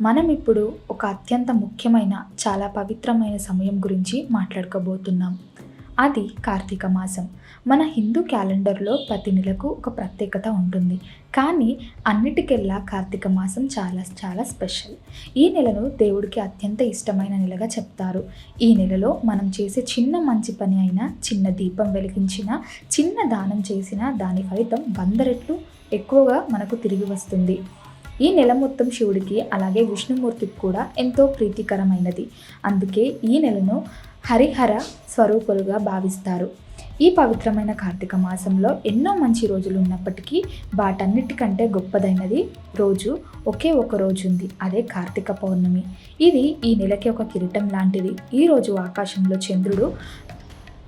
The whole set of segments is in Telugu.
మనం ఇప్పుడు ఒక అత్యంత ముఖ్యమైన చాలా పవిత్రమైన సమయం గురించి మాట్లాడుకోబోతున్నాం. అది కార్తీక మాసం. మన హిందూ క్యాలెండర్లో ప్రతి నెలకు ఒక ప్రత్యేకత ఉంటుంది. కానీ అన్నిటికెల్లా కార్తీక మాసం చాలా చాలా స్పెషల్. ఈ నెలను దేవుడికి అత్యంత ఇష్టమైన నెలగా చెప్తారు. ఈ నెలలో మనం చేసే చిన్న మంచి పని అయినా చిన్న దీపం వెలిగించిన చిన్న దానం చేసినా దాని ఫలితం వంద రెట్లు ఎక్కువగా మనకు తిరిగి వస్తుంది. ఈ నెల మొత్తం శివుడికి అలాగే విష్ణుమూర్తికి కూడా ఎంతో ప్రీతికరమైనది. అందుకే ఈ నెలను హరిహర స్వరూపులుగా భావిస్తారు. ఈ పవిత్రమైన కార్తీక మాసంలో ఎన్నో మంచి రోజులు ఉన్నప్పటికీ వాటన్నిటికంటే గొప్పదైనది రోజు ఒకే ఒక రోజు ఉంది అదే కార్తీక పౌర్ణమి. ఇది ఈ నెలకి ఒక కిరీటం లాంటిది. ఈ రోజు ఆకాశంలో చంద్రుడు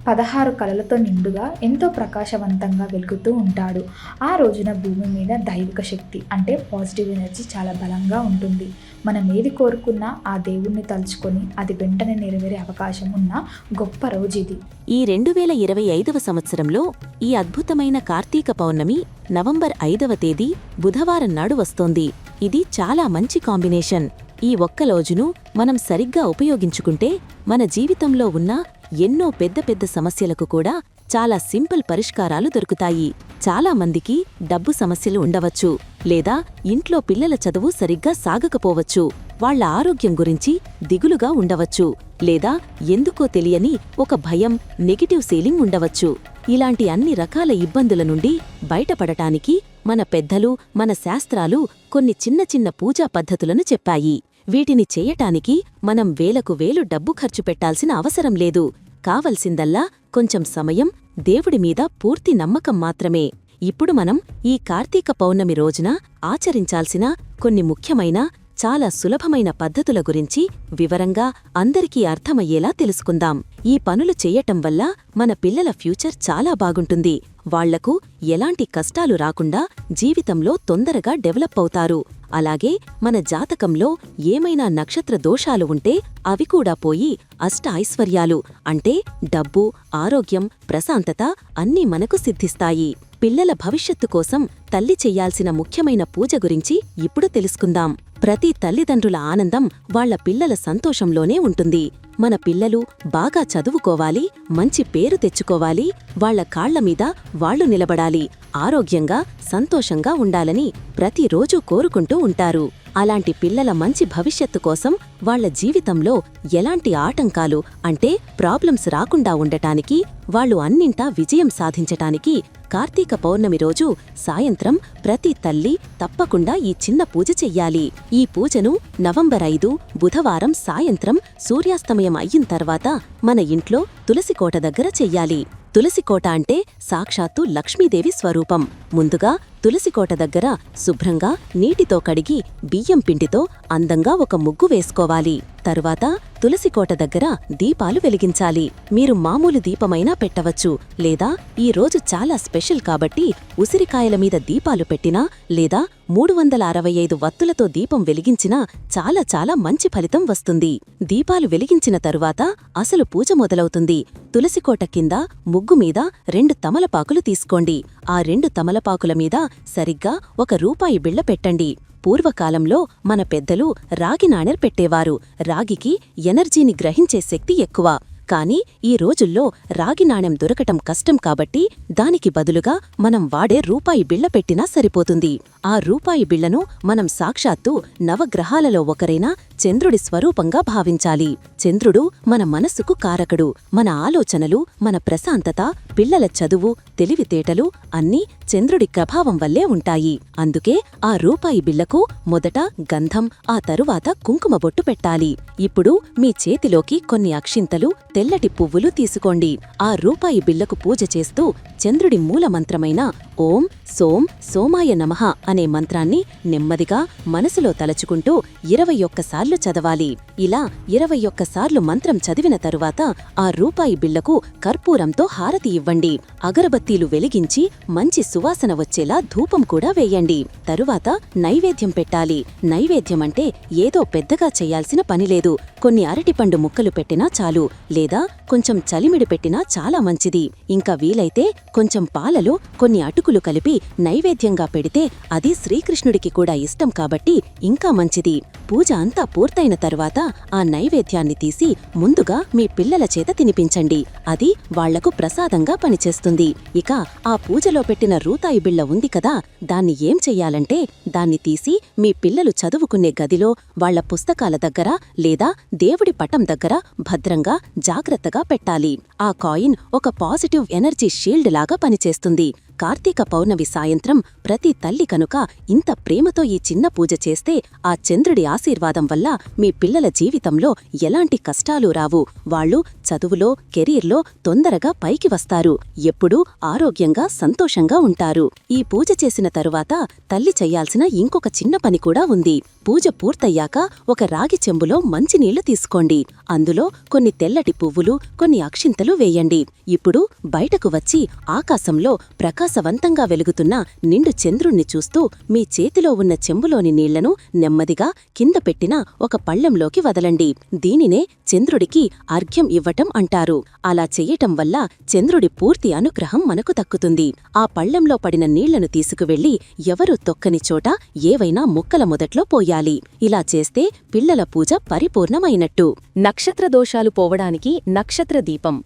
పదహారు కళలతో నిండుగా ఎంతో ప్రకాశవంతంగా వెలుగుతూ ఉంటాడు. ఆ రోజున భూమి మీద దైవిక శక్తి అంటే పాజిటివ్ ఎనర్జీ చాలా బలంగా ఉంటుంది. మనం ఏది కోరుకున్నా ఆ దేవుణ్ణి తలుచుకొని అది వెంటనే నెరవేరే అవకాశం ఉన్న గొప్ప రోజు ఇది. ఈ రెండు వేల ఇరవై ఐదవ సంవత్సరంలో ఈ అద్భుతమైన కార్తీక పౌర్ణమి నవంబర్ ఐదవ తేదీ బుధవారం నాడు వస్తోంది. ఇది చాలా మంచి కాంబినేషన్. ఈ ఒక్క రోజును మనం సరిగ్గా ఉపయోగించుకుంటే మన జీవితంలో ఉన్న ఎన్నో పెద్ద పెద్ద సమస్యలకు కూడా చాలా సింపుల్ పరిష్కారాలు దొరుకుతాయి. చాలా మందికి డబ్బు సమస్యలు ఉండవచ్చు లేదా ఇంట్లో పిల్లల చదువు సరిగ్గా సాగకపోవచ్చు. వాళ్ళ ఆరోగ్యం గురించి దిగులుగా ఉండవచ్చు లేదా ఎందుకో తెలియని ఒక భయం నెగిటివ్ సీలింగ్ ఉండవచ్చు. ఇలాంటి అన్ని రకాల ఇబ్బందుల నుండి బయటపడటానికి మన పెద్దలు మన శాస్త్రాలు కొన్ని చిన్న చిన్న పూజా పద్ధతులను చెప్పాయి. వీటిని చెయ్యటానికి మనం వేలకు వేలు డబ్బు ఖర్చు పెట్టాల్సిన అవసరం లేదు. కావలసిందల్లా కొంచెం సమయం దేవుడి మీద పూర్తి నమ్మకం మాత్రమే. ఇప్పుడు మనం ఈ కార్తీక పౌర్ణమి రోజున ఆచరించాల్సిన కొన్ని ముఖ్యమైన చాలా సులభమైన పద్ధతుల గురించి వివరంగా అందరికీ అర్థమయ్యేలా తెలుసుకుందాం. ఈ పనులు చెయ్యటం వల్ల మన పిల్లల ఫ్యూచర్ చాలా బాగుంటుంది. వాళ్ళకు ఎలాంటి కష్టాలు రాకుండా జీవితంలో తొందరగా డెవలప్ అవుతారు. అలాగే మన జాతకంలో ఏమైనా నక్షత్ర దోషాలు ఉంటే అవి కూడా పోయి అష్ట ఐశ్వర్యాలు అంటే డబ్బు ఆరోగ్యం ప్రశాంతత అన్నీ మనకు సిద్ధిస్తాయి. పిల్లల భవిష్యత్తు కోసం తల్లి చెయ్యాల్సిన ముఖ్యమైన పూజ గురించి ఇప్పుడు తెలుసుకుందాం. ప్రతి తల్లిదండ్రుల ఆనందం వాళ్ళ పిల్లల సంతోషంలోనే ఉంటుంది. మన పిల్లలు బాగా చదువుకోవాలి మంచి పేరు తెచ్చుకోవాలి వాళ్ళ కాళ్ళ మీద వాళ్ళు నిలబడాలి ఆరోగ్యంగా సంతోషంగా ఉండాలని ప్రతిరోజూ కోరుకుంటూ ఉంటారు. అలాంటి పిల్లల మంచి భవిష్యత్తు కోసం వాళ్ళ జీవితంలో ఎలాంటి ఆటంకాలు అంటే ప్రాబ్లమ్స్ రాకుండా ఉండటానికి వాళ్ళు అన్నింటా విజయం సాధించటానికి కార్తీక పౌర్ణమి రోజు సాయంత్రం ప్రతి తల్లి తప్పకుండా ఈ చిన్న పూజ చెయ్యాలి. ఈ పూజను నవంబర్ ఐదు బుధవారం సాయంత్రం సూర్యాస్తమయం అయిన తర్వాత మన ఇంట్లో తులసికోట దగ్గర చెయ్యాలి. తులసికోట అంటే సాక్షాత్తు లక్ష్మీదేవి స్వరూపం. ముందుగా తులసికోట దగ్గర శుభ్రంగా నీటితో కడిగి బియ్యం పిండితో అందంగా ఒక ముగ్గు వేసుకోవాలి. తరువాత తులసికోట దగ్గర దీపాలు వెలిగించాలి. మీరు మామూలు దీపమైనా పెట్టవచ్చు లేదా ఈ రోజు చాలా స్పెషల్ కాబట్టి ఉసిరికాయల మీద దీపాలు పెట్టినా లేదా మూడు వందల అరవై ఐదు వత్తులతో దీపం వెలిగించినా చాలా చాలా మంచి ఫలితం వస్తుంది. దీపాలు వెలిగించిన తరువాత అసలు పూజ మొదలవుతుంది. తులసికోట కింద ముగ్గు మీద రెండు తమలపాకులు తీసుకోండి. ఆ రెండు తమలపాకుల మీద సరిగ్గా ఒక రూపాయి బిళ్ళ పెట్టండి. పూర్వకాలంలో మన పెద్దలు రాగి నాణెర్ పెట్టేవారు. రాగికి ఎనర్జీని గ్రహించే శక్తి ఎక్కువ. కానీ ఈ రోజుల్లో రాగి నాణెం దొరకటం కష్టం కాబట్టి దానికి బదులుగా మనం వాడే రూపాయి బిళ్ళ పెట్టినా సరిపోతుంది. ఆ రూపాయి బిళ్ళను మనం సాక్షాత్తు నవగ్రహాలలో ఒకరైన చంద్రుడి స్వరూపంగా భావించాలి. చంద్రుడు మన మనస్సుకు కారకుడు. మన ఆలోచనలు మన ప్రశాంతత పిల్లల చదువు తెలివితేటలు అన్నీ చంద్రుడి ప్రభావం వల్లే ఉంటాయి. అందుకే ఆ రూపాయి బిళ్ళకు మొదట గంధం ఆ తరువాత కుంకుమ బొట్టు పెట్టాలి. ఇప్పుడు మీ చేతిలోకి కొన్ని అక్షింతలు తెల్లటి పువ్వులు తీసుకోండి. ఆ రూపాయి బిల్లకు పూజ చేస్తూ చంద్రుడి మూలమంత్రమైన ఓం సోం సోమాయ నమః అనే మంత్రాన్ని నెమ్మదిగా మనసులో తలచుకుంటూ ఇరవై ఒక్కసార్లు చదవాలి. ఇలా ఇరవై ఒక్కసార్లు మంత్రం చదివిన తరువాత ఆ రూపాయి బిళ్ళకు కర్పూరంతో హారతి ఇవ్వండి. అగరబత్తీలు వెలిగించి మంచి సువాసన వచ్చేలా ధూపం కూడా వేయండి. తరువాత నైవేద్యం పెట్టాలి. నైవేద్యం అంటే ఏదో పెద్దగా చేయాల్సిన పనిలేదు కొన్ని అరటిపండు ముక్కలు పెట్టినా చాలు లేదా కొంచెం చలిమిడి పెట్టినా చాలా మంచిది. ఇంకా వీలైతే కొంచెం పాలలో కొన్ని అటుకులు కలిపి నైవేద్యంగా పెడితే అది శ్రీకృష్ణుడికి కూడా ఇష్టం కాబట్టి ఇంకా మంచిది. పూజ అంతా పూర్తయిన తరువాత ఆ నైవేద్యాన్ని తీసి ముందుగా మీ పిల్లల చేత తినిపించండి. అది వాళ్ళకు ప్రసాదంగా పనిచేస్తుంది. ఇక ఆ పూజలో పెట్టిన రూతాయి బిళ్ళ ఉంది కదా దాన్ని ఏం చెయ్యాలంటే దాన్ని తీసి మీ పిల్లలు చదువుకునే గదిలో వాళ్ళ పుస్తకాల దగ్గర లేదా దేవుడి పటం దగ్గర భద్రంగా జాగ్రత్తగా పెట్టాలి. ఆ కాయిన్ ఒక పాజిటివ్ ఎనర్జీ షీల్డ్ లాగా పనిచేస్తుంది. కార్తీక పౌర్ణమి సాయంత్రం ప్రతి తల్లి కనుక ఇంత ప్రేమతో ఈ చిన్న పూజ చేస్తే ఆ చంద్రుడి ఆశీర్వాదం వల్ల మీ పిల్లల జీవితంలో ఎలాంటి కష్టాలు రావు. వాళ్ళు చదువులో కెరీర్లో తొందరగా పైకి వస్తారు. ఎప్పుడూ ఆరోగ్యంగా సంతోషంగా ఉంటారు. ఈ పూజ చేసిన తరువాత తల్లి చెయ్యాల్సిన ఇంకొక చిన్న పని కూడా ఉంది. పూజ పూర్తయ్యాక ఒక రాగి చెంబులో మంచినీళ్ళు తీసుకోండి. అందులో కొన్ని తెల్లటి పువ్వులు కొన్ని అక్షింతలు వేయండి. ఇప్పుడు బయటకు వచ్చి ఆకాశంలో ప్రకాశవంతంగా వెలుగుతున్న నిండు చంద్రుణ్ణి చూస్తూ మీ చేతిలో ఉన్న చెంబులోని నీళ్ళను నెమ్మదిగా కింద పెట్టిన ఒక పళ్ళెంలోకి వదలండి. దీనినే చంద్రుడికి అర్ఘ్యం ఇవ్వటం అంటారు. అలా చెయ్యటం వల్ల చంద్రుడి పూర్తి అనుగ్రహం మనకు దక్కుతుంది. ఆ పళ్ళెంలో పడిన నీళ్ళను తీసుకువెళ్ళి ఎవరు తొక్కని చోట ఏవైనా ముక్కల మొదట్లో పోయాలి. ఇలా చేస్తే పిల్లల పూజ పరిపూర్ణమైనట్టు. నక్షత్ర దోషాలు పోవడానికి నక్షత్ర దీపం.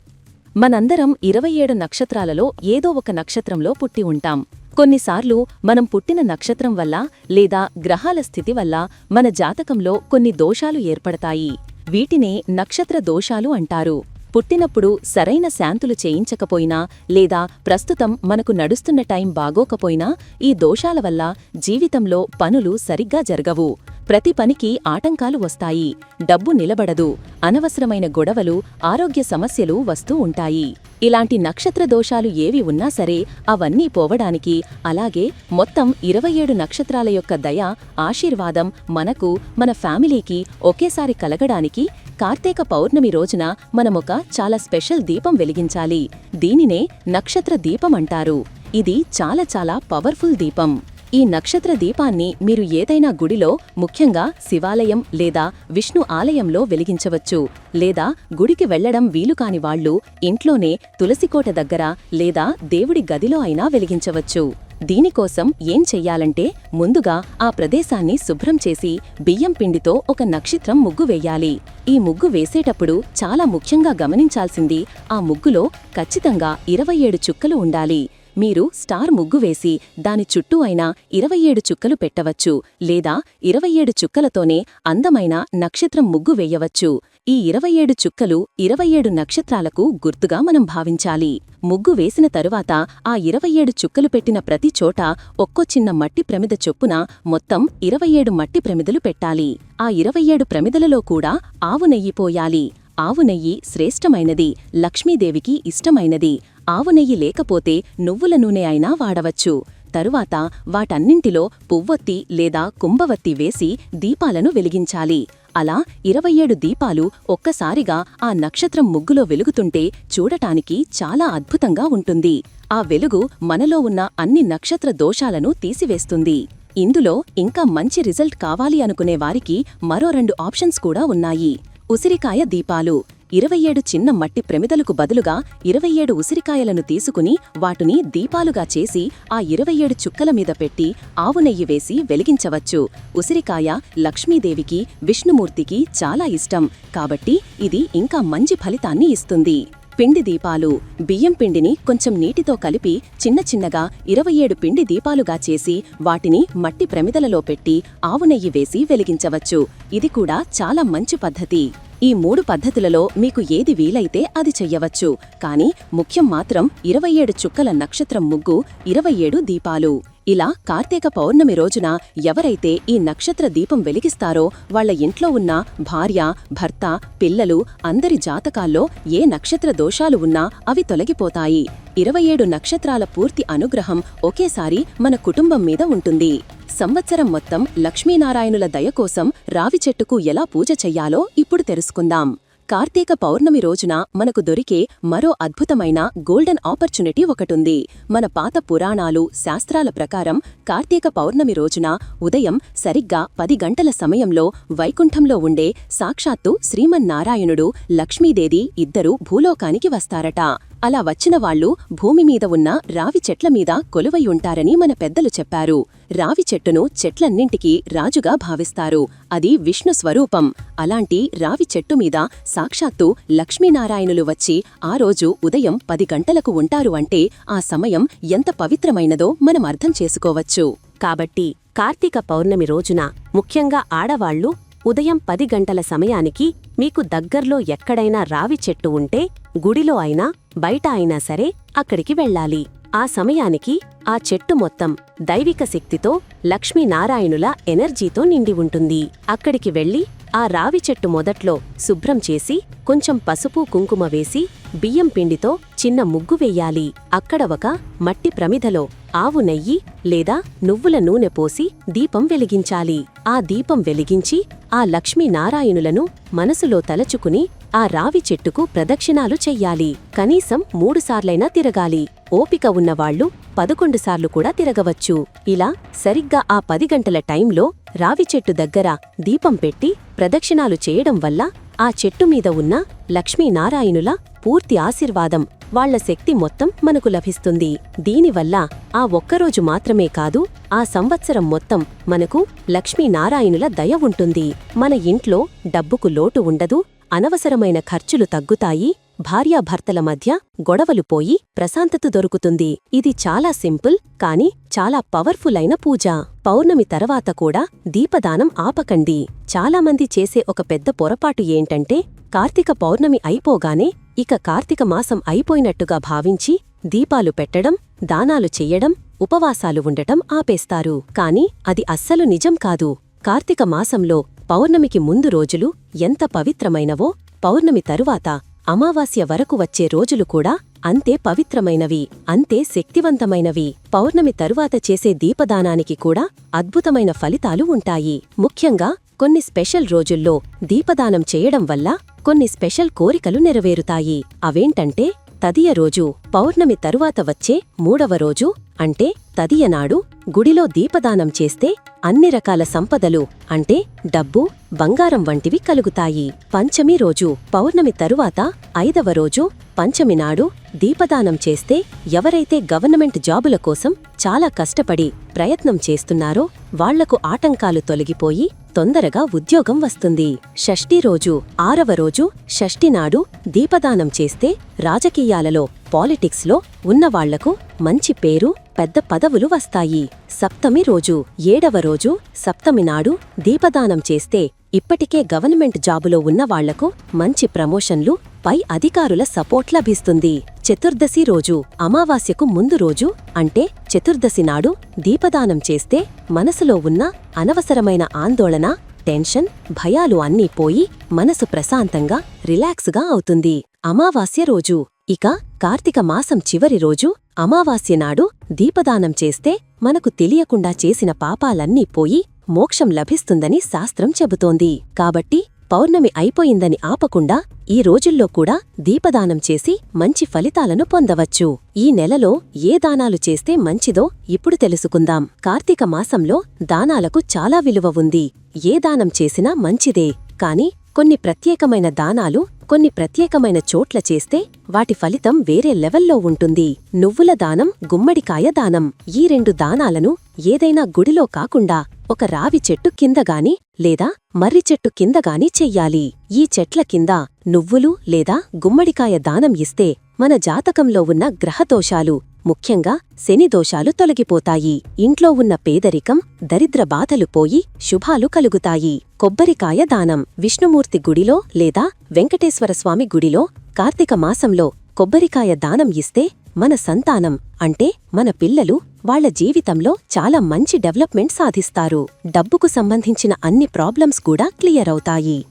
మనందరం ఇరవై ఏడు నక్షత్రాలలో ఏదో ఒక నక్షత్రంలో పుట్టి ఉంటాం. కొన్నిసార్లు మనం పుట్టిన నక్షత్రం వల్ల లేదా గ్రహాల స్థితి వల్ల మన జాతకంలో కొన్ని దోషాలు ఏర్పడతాయి. వీటినే నక్షత్ర దోషాలు అంటారు. పుట్టినప్పుడు సరైన శాంతులు చేయించకపోయినా లేదా ప్రస్తుతం మనకు నడుస్తున్న టైం బాగోకపోయినా ఈ దోషాల వల్ల జీవితంలో పనులు సరిగ్గా జరగవు. ప్రతి పనికి ఆటంకాలు వస్తాయి. డబ్బు నిలబడదు. అనవసరమైన గొడవలు ఆరోగ్య సమస్యలు వస్తూ ఉంటాయి. ఇలాంటి నక్షత్ర దోషాలు ఏవి ఉన్నా సరే అవన్నీ పోవడానికి అలాగే మొత్తం ఇరవై ఏడు నక్షత్రాల యొక్క దయ ఆశీర్వాదం మనకు మన ఫ్యామిలీకి ఒకేసారి కలగడానికి కార్తీక పౌర్ణమి రోజున మనమొక చాలా స్పెషల్ దీపం వెలిగించాలి. దీనినే నక్షత్ర దీపం అంటారు. ఇది చాలా చాలా పవర్ఫుల్ దీపం. ఈ నక్షత్ర దీపాన్ని మీరు ఏదైనా గుడిలో ముఖ్యంగా శివాలయం లేదా విష్ణు ఆలయంలో వెలిగించవచ్చు. లేదా గుడికి వెళ్ళడం వీలుకాని వాళ్ళు ఇంట్లోనే తులసికోట దగ్గర లేదా దేవుడి గదిలో అయినా వెలిగించవచ్చు. దీనికోసం ఏం చెయ్యాలంటే ముందుగా ఆ ప్రదేశాన్ని శుభ్రం చేసి బియ్యం పిండితో ఒక నక్షత్రం ముగ్గు వేయాలి. ఈ ముగ్గు వేసేటప్పుడు చాలా ముఖ్యంగా గమనించాల్సింది ఆ ముగ్గులో ఖచ్చితంగా ఇరవై ఏడు చుక్కలు ఉండాలి. మీరు స్టార్ ముగ్గు వేసి దాని చుట్టూ అయినా ఇరవై ఏడు చుక్కలు పెట్టవచ్చు లేదా ఇరవై ఏడు చుక్కలతోనే అందమైన నక్షత్రం ముగ్గు వేయవచ్చు. ఈ ఇరవై ఏడు చుక్కలు ఇరవై ఏడు నక్షత్రాలకు గుర్తుగా మనం భావించాలి. ముగ్గు వేసిన తరువాత ఆ ఇరవై ఏడు చుక్కలు పెట్టిన ప్రతి చోట ఒక్కో చిన్న మట్టి ప్రమిద చొప్పున మొత్తం ఇరవై ఏడు మట్టి ప్రమిదలు పెట్టాలి. ఆ ఇరవై ఏడు ప్రమిదలలో కూడా ఆవు నెయ్యి పోయాలి. ఆవు నెయ్యి శ్రేష్టమైనది లక్ష్మీదేవికి ఇష్టమైనది. ఆవు నెయ్యి లేకపోతే నువ్వుల నూనె అయినా వాడవచ్చు. తరువాత వాటన్నింటిలో పువ్వొత్తి లేదా కుంభవత్తి వేసి దీపాలను వెలిగించాలి. అలా ఇరవై ఏడు దీపాలు ఒక్కసారిగా ఆ నక్షత్రం ముగ్గులో వెలుగుతుంటే చూడటానికి చాలా అద్భుతంగా ఉంటుంది. ఆ వెలుగు మనలో ఉన్న అన్ని నక్షత్ర దోషాలను తీసివేస్తుంది. ఇందులో ఇంకా మంచి రిజల్ట్ కావాలి అనుకునే వారికి మరో రెండు ఆప్షన్స్ కూడా ఉన్నాయి. ఉసిరికాయ దీపాలు. ఇరవై ఏడు చిన్న మట్టి ప్రమిదలకు బదులుగా ఇరవై ఏడు ఉసిరికాయలను తీసుకుని వాటిని దీపాలుగా చేసి ఆ ఇరవై ఏడు చుక్కల మీద పెట్టి ఆవు నెయ్యి వేసి వెలిగించవచ్చు. ఉసిరికాయ లక్ష్మీదేవికి విష్ణుమూర్తికి చాలా ఇష్టం. కాబట్టి ఇది ఇంకా మంచి ఫలితాన్ని ఇస్తుంది. పిండి దీపాలు. బియ్యం పిండిని కొంచెం నీటితో కలిపి చిన్న చిన్నగా ఇరవై ఏడు పిండి దీపాలుగా చేసి వాటిని మట్టి ప్రమిదలలో పెట్టి ఆవు నెయ్యి వేసి వెలిగించవచ్చు. ఇది కూడా చాలా మంచి పద్ధతి. ఈ మూడు పద్ధతులలో మీకు ఏది వీలైతే అది చెయ్యవచ్చు. కానీ ముఖ్యం మాత్రం ఇరవై ఏడు చుక్కల నక్షత్రం ముగ్గు ఇరవై ఏడు దీపాలు. ఇలా కార్తీక పౌర్ణమి రోజున ఎవరైతే ఈ నక్షత్ర దీపం వెలిగిస్తారో వాళ్ళ ఇంట్లో ఉన్న భార్య భర్త పిల్లలు అందరి జాతకాల్లో ఏ నక్షత్ర దోషాలు ఉన్నా అవి తొలగిపోతాయి. ఇరవై ఏడు నక్షత్రాల పూర్తి అనుగ్రహం ఒకేసారి మన కుటుంబం మీద ఉంటుంది. సంవత్సరం మొత్తం లక్ష్మీనారాయణుల దయ కోసం రావి చెట్టుకు ఎలా పూజ చెయ్యాలో ఇప్పుడు తెలుసుకుందాం. కార్తీక పౌర్ణమి రోజున మనకు దొరికే మరో అద్భుతమైన గోల్డెన్ ఆపర్చునిటీ ఒకటుంది. మన పాత పురాణాలు శాస్త్రాల ప్రకారం కార్తీక పౌర్ణమి రోజున ఉదయం సరిగ్గా పది గంటల సమయంలో వైకుంఠంలో ఉండే సాక్షాత్తు శ్రీమన్నారాయణుడు లక్ష్మీదేవి ఇద్దరూ భూలోకానికి వస్తారట. అలా వచ్చిన వాళ్ళు భూమి మీద ఉన్న రావి చెట్ల మీద కొలువై ఉంటారని మన పెద్దలు చెప్పారు. రావి చెట్టును చెట్లన్నింటికీ రాజుగా భావిస్తారు. అది విష్ణు స్వరూపం. అలాంటి రావి చెట్టు మీద సాక్షాత్తు లక్ష్మీనారాయణులు వచ్చి ఆ రోజు ఉదయం పది గంటలకు ఉంటారు అంటే ఆ సమయం ఎంత పవిత్రమైనదో మనం అర్థం చేసుకోవచ్చు. కాబట్టి కార్తీక పౌర్ణమి రోజున ముఖ్యంగా ఆడవాళ్ళు ఉదయం పది గంటల సమయానికి మీకు దగ్గర్లో ఎక్కడైనా రావి చెట్టు ఉంటే గుడిలో అయినా బయట అయినా సరే అక్కడికి వెళ్ళాలి. ఆ సమయానికి ఆ చెట్టు మొత్తం దైవిక శక్తితో లక్ష్మీనారాయణుల ఎనర్జీతో నిండి ఉంటుంది. అక్కడికి వెళ్ళి ఆ రావి చెట్టు మొదట్లో శుభ్రం చేసి కొంచెం పసుపు కుంకుమ వేసి బియ్యం పిండితో చిన్న ముగ్గు వెయ్యాలి అక్కడ ఒక మట్టి ప్రమిదలో ఆవు నెయ్యి లేదా నువ్వుల నూనె పోసి దీపం వెలిగించాలి. ఆ దీపం వెలిగించి ఆ లక్ష్మీనారాయణులను మనసులో తలచుకుని ఆ రావి చెట్టుకు ప్రదక్షిణాలు చెయ్యాలి. కనీసం మూడుసార్లైనా తిరగాలి. ఓపిక ఉన్నవాళ్ళు పదకొండుసార్లు కూడా తిరగవచ్చు. ఇలా సరిగ్గా ఆ పది గంటల టైంలో రావి చెట్టు దగ్గర దీపం పెట్టి ప్రదక్షిణాలు చేయడం వల్ల ఆ చెట్టు మీద ఉన్న లక్ష్మీనారాయణుల పూర్తి ఆశీర్వాదం వాళ్ళ శక్తి మొత్తం మనకు లభిస్తుంది. దీనివల్ల ఆ ఒక్కరోజు మాత్రమే కాదు ఆ సంవత్సరం మొత్తం మనకు లక్ష్మీనారాయణుల దయ ఉంటుంది. మన ఇంట్లో డబ్బుకు లోటు ఉండదు అనవసరమైన ఖర్చులు తగ్గుతాయి భార్యాభర్తల మధ్య గొడవలు పోయి ప్రశాంతత దొరుకుతుంది. ఇది చాలా సింపుల్ కాని చాలా పవర్ఫుల్ అయిన పూజ. పౌర్ణమి తర్వాత కూడా దీపదానం ఆపకండి. చాలామంది చేసే ఒక పెద్ద పొరపాటు ఏంటంటే కార్తీక పౌర్ణమి అయిపోగానే ఇక కార్తీక మాసం అయిపోయినట్టుగా భావించి దీపాలు పెట్టడం దానాలు చెయ్యడం ఉపవాసాలు ఉండటం ఆపేస్తారు. కాని అది అస్సలు నిజం కాదు. కార్తీక మాసంలో పౌర్ణమికి ముందు రోజులు ఎంత పవిత్రమైనవో పౌర్ణమి తరువాత అమావాస్య వరకు వచ్చే రోజులు కూడా అంతే పవిత్రమైనవి అంతే శక్తివంతమైనవి. పౌర్ణమి తరువాత చేసే దీపదానానికి కూడా అద్భుతమైన ఫలితాలు ఉంటాయి. ముఖ్యంగా కొన్ని స్పెషల్ రోజుల్లో దీపదానం చేయడం వల్ల కొన్ని స్పెషల్ కోరికలు నెరవేరుతాయి. అవేంటంటే తదియ రోజు పౌర్ణమి తరువాత వచ్చే మూడవ రోజు అంటే తదియనాడు గుడిలో దీపదానం చేస్తే అన్ని రకాల సంపదలు అంటే డబ్బు బంగారం వంటివి కలుగుతాయి. పంచమి రోజు పౌర్ణమి తరువాత ఐదవ రోజు పంచమి నాడు దీపదానం చేస్తే ఎవరైతే గవర్నమెంట్ జాబుల కోసం చాలా కష్టపడి ప్రయత్నం చేస్తున్నారో వాళ్ళకు ఆటంకాలు తొలగిపోయి తొందరగా ఉద్యోగం వస్తుంది. షష్ఠి రోజు ఆరవ రోజు షష్ఠి నాడు దీపదానం చేస్తే రాజకీయాలలో పాలిటిక్స్లో ఉన్నవాళ్ళకు మంచి పేరు పెద్ద పదవులు వస్తాయి. సప్తమి రోజు ఏడవ రోజు సప్తమి నాడు దీపదానం చేస్తే ఇప్పటికే గవర్నమెంట్ జాబులో ఉన్నవాళ్ళకు మంచి ప్రమోషన్లు పై అధికారుల సపోర్ట్ లభిస్తుంది. చతుర్దశి రోజు అమావాస్యకు ముందు రోజు అంటే చతుర్దశి నాడు దీపదానం చేస్తే మనసులో ఉన్న అనవసరమైన ఆందోళన టెన్షన్ భయాలు అన్నీ పోయి మనసు ప్రశాంతంగా రిలాక్స్గా అవుతుంది. అమావాస్య రోజు ఇక కార్తీక మాసం చివరి రోజు అమావాస్య నాడు దీపదానం చేస్తే మనకు తెలియకుండా చేసిన పాపాలన్నీ పోయి మోక్షం లభిస్తుందని శాస్త్రం చెబుతోంది. కాబట్టి పౌర్ణమి అయిపోయిందని ఆపకుండా ఈ రోజుల్లో కూడా దీపదానం చేసి మంచి ఫలితాలను పొందవచ్చు. ఈ నెలలో ఏ దానాలు చేస్తే మంచిదో ఇప్పుడు తెలుసుకుందాం. కార్తీక మాసంలో దానాలకు చాలా విలువ ఉంది. ఏ దానం చేసినా మంచిదే. కాని కొన్ని ప్రత్యేకమైన దానాలు కొన్ని ప్రత్యేకమైన చోట్ల చేస్తే వాటి ఫలితం వేరే లెవెల్లో ఉంటుంది. నువ్వుల దానం గుమ్మడికాయ దానం. ఈ రెండు దానాలను ఏదైనా గుడిలో కాకుండా ఒక రావి చెట్టు కిందగాని లేదా మర్రి చెట్టు కిందగాని చెయ్యాలి. ఈ చెట్ల కింద నువ్వులు లేదా గుమ్మడికాయ దానం ఇస్తే మన జాతకంలో ఉన్న గ్రహదోషాలు ముఖ్యంగా శని దోషాలు తొలగిపోతాయి. ఇంట్లో ఉన్న పేదరికం దరిద్ర బాధలు పోయి శుభాలు కలుగుతాయి. కొబ్బరికాయ దానం విష్ణుమూర్తి గుడిలో లేదా వెంకటేశ్వరస్వామి గుడిలో కార్తీక మాసంలో కొబ్బరికాయ దానం ఇస్తే మన సంతానం అంటే మన పిల్లలు వాళ్ళ జీవితంలో చాలా మంచి డెవలప్మెంట్ సాధిస్తారు. డబ్బుకు సంబంధించిన అన్ని ప్రాబ్లమ్స్ కూడా క్లియర్ అవుతాయి.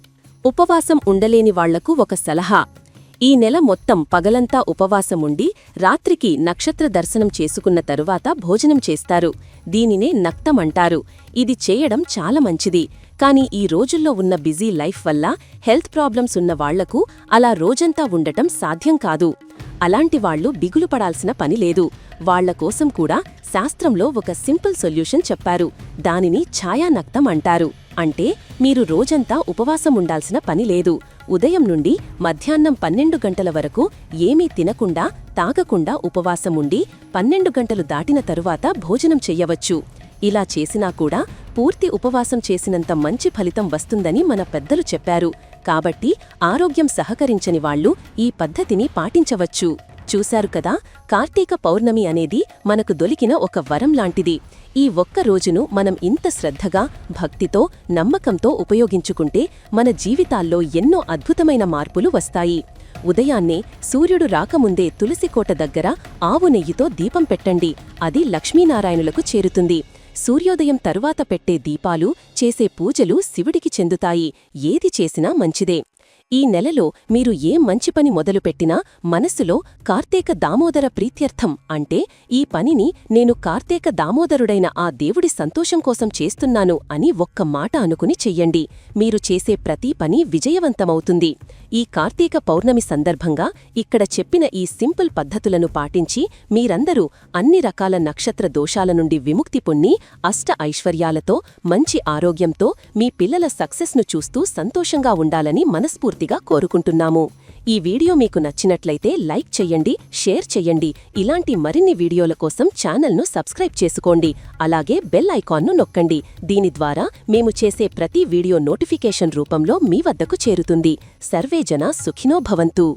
ఉపవాసం ఉండలేని వాళ్ళకు ఒక సలహా. ఈ నెల మొత్తం పగలంతా ఉపవాసం ఉండి రాత్రికి నక్షత్ర దర్శనం చేసుకున్న తరువాత భోజనం చేస్తారు. దీనినే నక్తం అంటారు. ఇది చేయడం చాలా మంచిది. కానీ ఈ రోజుల్లో ఉన్న బిజీ లైఫ్ వల్ల హెల్త్ ప్రాబ్లమ్స్ ఉన్న వాళ్ళకు అలా రోజంతా ఉండటం సాధ్యం కాదు. అలాంటి వాళ్ళు బిగులు పడాల్సిన పని లేదు. వాళ్ళ కోసం కూడా శాస్త్రంలో ఒక సింపుల్ సొల్యూషన్ చెప్పారు. దానిని ఛాయానక్తం అంటారు. అంటే మీరు రోజంతా ఉపవాసం ఉండాల్సిన పని లేదు. ఉదయం నుండి మధ్యాహ్నం పన్నెండు గంటల వరకు ఏమీ తినకుండా తాగకుండా ఉపవాసం ఉండి పన్నెండు గంటలు దాటిన తరువాత భోజనం చెయ్యవచ్చు ఇలా చేసినా కూడా పూర్తి ఉపవాసం చేసినంత మంచి ఫలితం వస్తుందని మన పెద్దలు చెప్పారు. కాబట్టి ఆరోగ్యం సహకరించని వాళ్ళు ఈ పద్ధతిని పాటించవచ్చు. చూశారు కదా కార్తీక పౌర్ణమి అనేది మనకు దొలికిన ఒక వరం లాంటిది. ఈ ఒక్క రోజును మనం ఇంత శ్రద్ధగా భక్తితో నమ్మకంతో ఉపయోగించుకుంటే మన జీవితాల్లో ఎన్నో అద్భుతమైన మార్పులు వస్తాయి. ఉదయాన్నే సూర్యుడు రాకముందే తులసికోట దగ్గర ఆవు నెయ్యితో దీపం పెట్టండి. అది లక్ష్మీనారాయణులకు చేరుతుంది. సూర్యోదయం తరువాత పెట్టే దీపాలు చేసే పూజలు శివుడికి చెందుతాయి. ఏది చేసినా మంచిదే. ఈ నెలలో మీరు ఏ మంచి పని మొదలుపెట్టినా మనస్సులో కార్తీక దామోదర ప్రీత్యర్థం అంటే ఈ పనిని నేను కార్తీక దామోదరుడైన ఆ దేవుడి సంతోషం కోసం చేస్తున్నాను అని ఒక్క మాట అనుకుని చెయ్యండి. మీరు చేసే ప్రతి పని విజయవంతమవుతుంది. ఈ కార్తీక పౌర్ణమి సందర్భంగా ఇక్కడ చెప్పిన ఈ సింపుల్ పద్ధతులను పాటించి మీరందరూ అన్ని రకాల నక్షత్ర దోషాల నుండి విముక్తి పొంది అష్ట ఐశ్వర్యాలతో మంచి ఆరోగ్యంతో మీ పిల్లల సక్సెస్ను చూస్తూ సంతోషంగా ఉండాలని మనస్ఫూర్తి మనస్ఫూర్తిగా కోరుకుంటున్నాము. ఈ వీడియో మీకు నచ్చినట్లయితే లైక్ చెయ్యండి షేర్ చెయ్యండి ఇలాంటి మరిన్ని వీడియోల కోసం ఛానల్ను సబ్స్క్రైబ్ చేసుకోండి. అలాగే బెల్ ఐకాన్ను నొక్కండి. దీని ద్వారా మేము చేసే ప్రతి వీడియో నోటిఫికేషన్ రూపంలో మీ వద్దకు చేరుతుంది. సర్వేజన సుఖినో భవంతు.